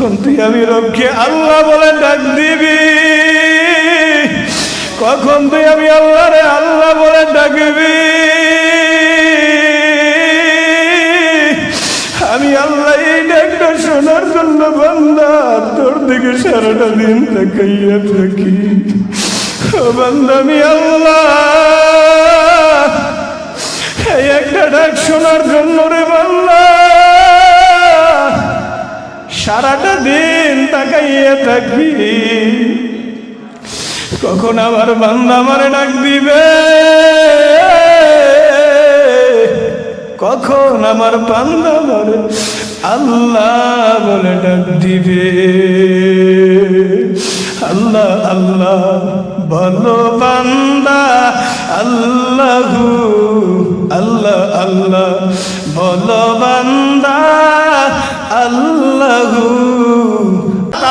কখন তুই আমি রবকে আল্লাহ বলে ডাক দিবি। কখন তুই আমি আল্লাহ রে আল্লাহ বলে ডাকবি। আমি আল্লাহ এই ডাকটা শোনার জন্য বান্দা, তোর দিকে সারাটা দিন তাকাইয়া থাকি। বান্দা, আমি আল্লাহ, এই একটা ডাক শোনার জন্য রে সারাটা দিন তাকাইয়া থাকি। কখন আমার বান্দা আমারে ডাক দিবে? কখন আমার বান্দা আমারে আল্লাহ বলে ডাক দিবে? আল্লাহ আল্লাহ, বলো বান্দা, আল্লাহু, আল্লাহ আল্লাহ, বলো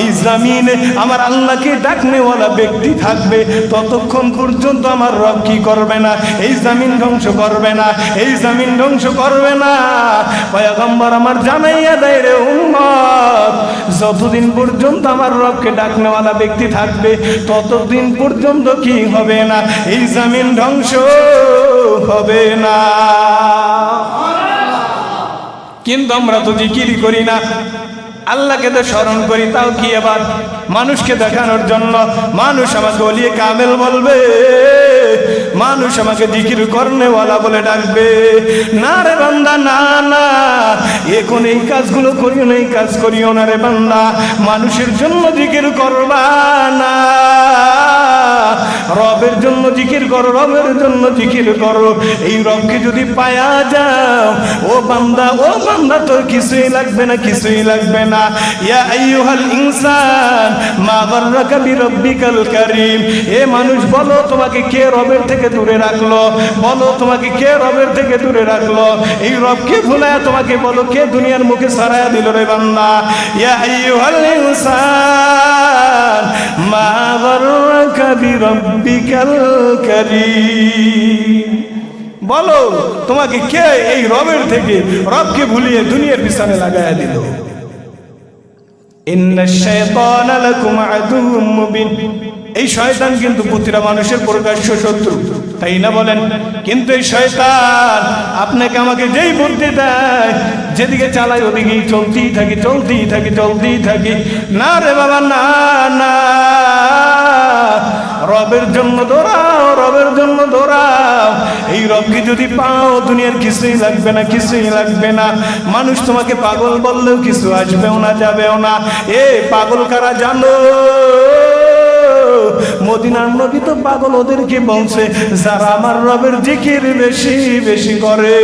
এই আমার আল্লাহকে ডাকনেওয়ালা ব্যক্তি থাকবে। ততক্ষণ পর্যন্ত আমার রব কি করবে না? এই জমিন ধ্বংস করবে না, এই জমিন ধ্বংস করবে না। পয়গম্বর আমার জানাইয়া দেয়, রে উম্মত, যতদিন পর্যন্ত আমার রবকে ডাকনেওয়ালা ব্যক্তি থাকবে, ততদিন পর্যন্ত কি হবে না? এই জমিন ধ্বংস হবে না। কিন্তু আমরা তো জিকিরি করি না। আল্লাহকে তো স্মরণ করি, তাও কি এবার মানুষকে দেখানোর জন্য মানুষ আমাকে অলিয়ে কামেল বলবে। মানুষ আমাকে জিকির করনেওয়ালা বলে ডাকবে। না রে বান্দা, না না এখন এই কাজগুলো করিও না, এই কাজ করিও না রে বান্দা। মানুষের জন্য জিকির করবা না। রবের জন্য জিকির করো, রবের জন্য জিকির করো। এই রবকে যদি পায়া যাও, ও বান্দা ও বান্দা, তোর কিছুই লাগবে না, কিছুই লাগবে না। ইয়া আইয়ুহাল ইনসান, মা গাররাকা বিরাব্বিকাল কারীম। এ মানুষ, বলো তোমাকে কে রবের থেকে দূরে রাখল? বলো তোমাকে কে রবের থেকে দূরে রাখল? এই রবকে ভুলায় তোমাকে বলো, কে দুনিয়ার মুখে সারায়া দিল রে বান্দা? ইয়া আইয়ুহাল ইনসান, মা গাররাকা বিরাব্বিকাল কারীম। বলো তোমাকে কে এই রবের থেকে, রবকে ভুলিয়ে দুনিয়ার পিছনে লাগায়া দিল? এই শয়তান কিন্তু প্রতিটা মানুষের প্রকাশ্য শত্রু, তাই না বলেন? কিন্তু এই শয়তান আপনাকে আমাকে যেই বুদ্ধি দেয়, যেদিকে চালাই ওদিকেই চলতেই থাকি চলতেই থাকি চলতেই থাকি। না রে বাবা, না না। রবের জন্য দৌড়াও এই যদি পাও, দুনিয়ার কিছুই লাগবে না, কিছুই লাগবে না। মানুষ তোমাকে পাগল বললেও কিছু আসবেও না, যাবেও না। এ পাগল কারা জানো? মদিনার নবী তো পাগল ওদেরকে বলছে, যারা আমার রবের জিকির বেশি বেশি করে।